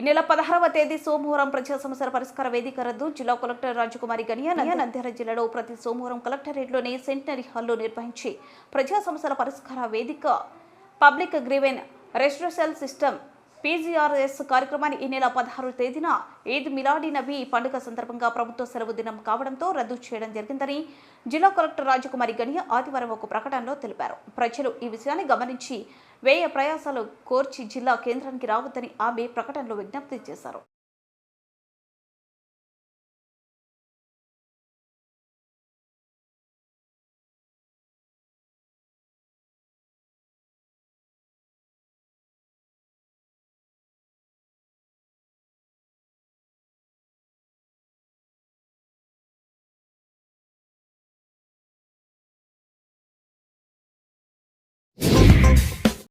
ఈ నెల పదహారవ తేదీ సోమవారం ప్రజా సమస్యల పరిష్కార వేదిక రద్దు. జిల్లా కలెక్టర్ రాజకుమారి గనియా నంద్యాల జిల్లాలో ప్రతి సోమవారం కలెక్టరేట్లోని సెంటనరీ హాల్లో నిర్వహించి ప్రజా సమస్యల పరిష్కార వేదిక public grievance residential system PGRS కార్యక్రమాన్ని ఈ నెల పదహారు తేదీన ఈద్ మిలాడి నబీ పండుగ సందర్భంగా ప్రభుత్వ సెలవు దినం కావడంతో రద్దు చేయడం జరిగిందని జిల్లా కలెక్టర్ రాజకుమారి గనియ ఆదివారం ఒక ప్రకటనలో తెలిపారు. ప్రజలు ఈ విషయాన్ని గమనించి వ్యయ ప్రయాసాలు కోర్చి జిల్లా కేంద్రానికి రావద్దని ఆమె ప్రకటనలో విజ్ఞప్తి చేశారు.